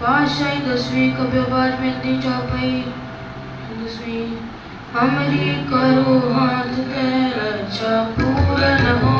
बादशाही दसवीं कभी कब्यबाज मेहंदी चौपाई दसवीं, हमरी करो हाथ तेरा अच्छा पूरा न हो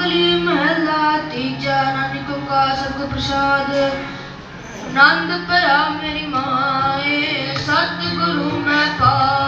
ਕਲੀ ਮਹਿਲਾ ਤੀਜਾ ਨਾਨਕ ਕਾ ਸਤਿ ਪ੍ਰਸਾਦ। ਆਨੰਦ ਭਇਆ ਮੇਰੀ ਮਾਏ ਸਤਿਗੁਰੂ ਮੈਂ ਪਾਇਆ